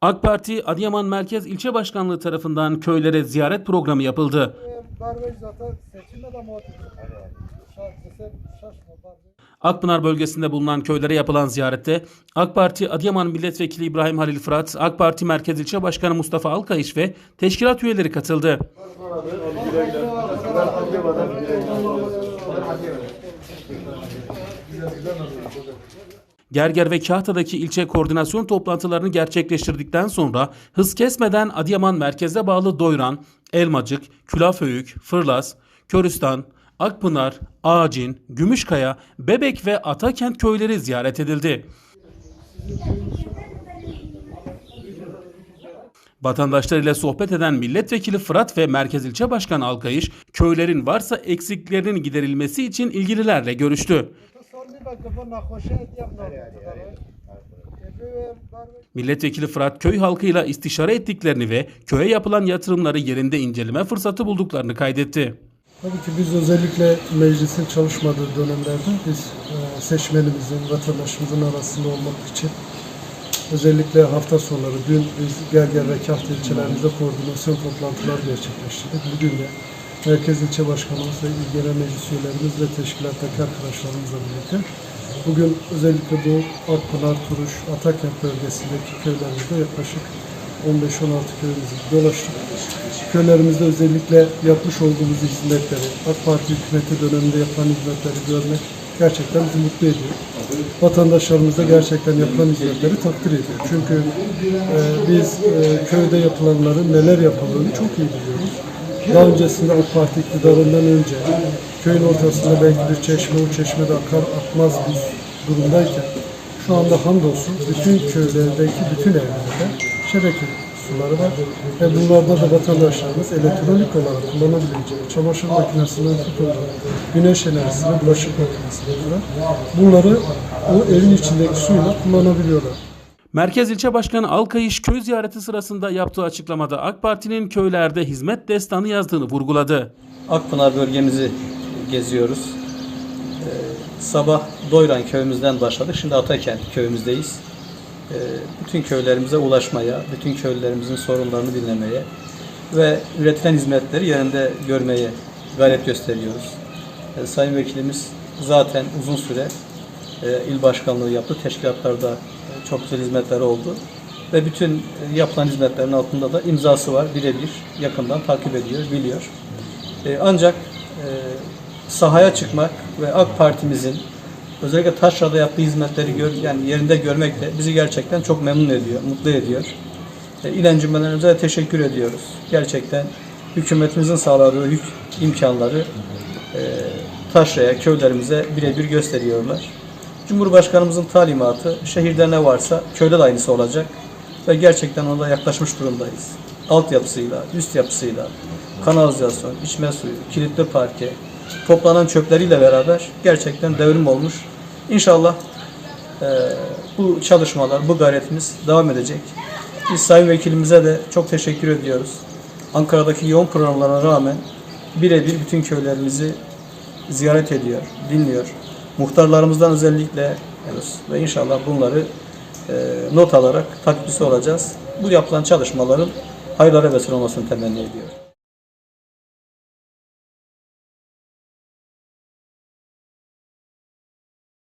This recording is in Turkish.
AK Parti Adıyaman Merkez İlçe Başkanlığı tarafından köylere ziyaret programı yapıldı. Akpınar bölgesinde bulunan köylere yapılan ziyarette AK Parti Adıyaman Milletvekili İbrahim Halil Fırat, AK Parti Merkez İlçe Başkanı Mustafa Alkayış ve teşkilat üyeleri katıldı. Gerger ve Kahta'daki ilçe koordinasyon toplantılarını gerçekleştirdikten sonra hız kesmeden Adıyaman merkeze bağlı Doyran, Elmacık, Külaföyük, Fırlas, Köristan, Akpınar, Ağacin, Gümüşkaya, Bebek ve Atakent köyleri ziyaret edildi. Vatandaşlar sohbet eden milletvekili Fırat ve Merkez İlçe Başkanı Alkayış, köylerin varsa eksiklerinin giderilmesi için ilgililerle görüştü. Milletvekili Fırat köy halkıyla istişare ettiklerini ve köye yapılan yatırımları yerinde inceleme fırsatı bulduklarını kaydetti. Tabii ki biz özellikle meclisin çalışmadığı dönemlerde biz e, seçmenimizin, vatandaşımızın arasında olmak için özellikle hafta sonları dün biz Gerger ve Kahta ilçelerimizde koordinasyon toplantıları gerçekleştirdik. Bugün de Merkez İlçe Başkanımız ve İl Genel Meclis üyelerimiz ve teşkilattaki arkadaşlarımızla birlikte bugün özellikle bu Akpınar, Turuş, Atakent bölgesindeki köylerimizde yaklaşık 15-16 köyümüzü dolaştık. Köylerimizde özellikle yapmış olduğumuz hizmetleri, AK Parti hükümeti döneminde yapılan hizmetleri görmek gerçekten bizi mutlu ediyor. Vatandaşlarımız da gerçekten yapılan hizmetleri takdir ediyor. Çünkü e, biz e, köyde yapılanların neler yapıldığını çok iyi biliyoruz. Daha öncesinde AK Parti iktidarından önce köyün ortasında belki bir çeşme, o çeşmede akar akmaz bir durumdayken şu anda hamdolsun bütün köylerdeki bütün evlerde şebeke suları var. Ve bunlarda da vatandaşlarımız elektronik olarak kullanabileceği çamaşır makinesinden tutun güneş enerjisine, bulaşık makinesine kadar bunları o evin içindeki suyla kullanabiliyorlar. Merkez İlçe Başkanı Alkayış köy ziyareti sırasında yaptığı açıklamada AK Parti'nin köylerde hizmet destanı yazdığını vurguladı. Akpınar bölgemizi geziyoruz. Ee, sabah Doyran köyümüzden başladık. Şimdi Atakent köyümüzdeyiz. Ee, bütün köylerimize ulaşmaya, bütün köylülerimizin sorunlarını dinlemeye ve üretilen hizmetleri yerinde görmeye gayret gösteriyoruz. Ee, Sayın Vekilimiz zaten uzun süre e, il başkanlığı yaptı. Teşkilatlarda çok güzel hizmetleri oldu. Ve bütün yapılan hizmetlerin altında da imzası var. Birebir yakından takip ediyor, biliyor. E, ancak e, sahaya çıkmak ve AK Parti'mizin özellikle Taşra'da yaptığı hizmetleri gör, yani yerinde görmek de bizi gerçekten çok memnun ediyor, mutlu ediyor. E, il encümenlerimize de teşekkür ediyoruz. Gerçekten hükümetimizin sağladığı yük imkanları Taşra'ya, köylerimize birebir gösteriyorlar. Cumhurbaşkanımızın talimatı şehirde ne varsa köyde de aynısı olacak ve gerçekten ona yaklaşmış durumdayız. Altyapısıyla, üst yapısıyla, kanalizasyon, içme suyu, kilitli parke, toplanan çöpleriyle beraber gerçekten devrim olmuş. İnşallah e, bu çalışmalar, bu gayretimiz devam edecek. Biz Sayın Vekilimize de çok teşekkür ediyoruz. Ankara'daki yoğun programlara rağmen birebir bütün köylerimizi ziyaret ediyor, dinliyor. Muhtarlarımızdan özellikle ve inşallah bunları e, not alarak takipçisi olacağız. Bu yapılan çalışmaların hayırlara vesile olmasını temenni ediyorum.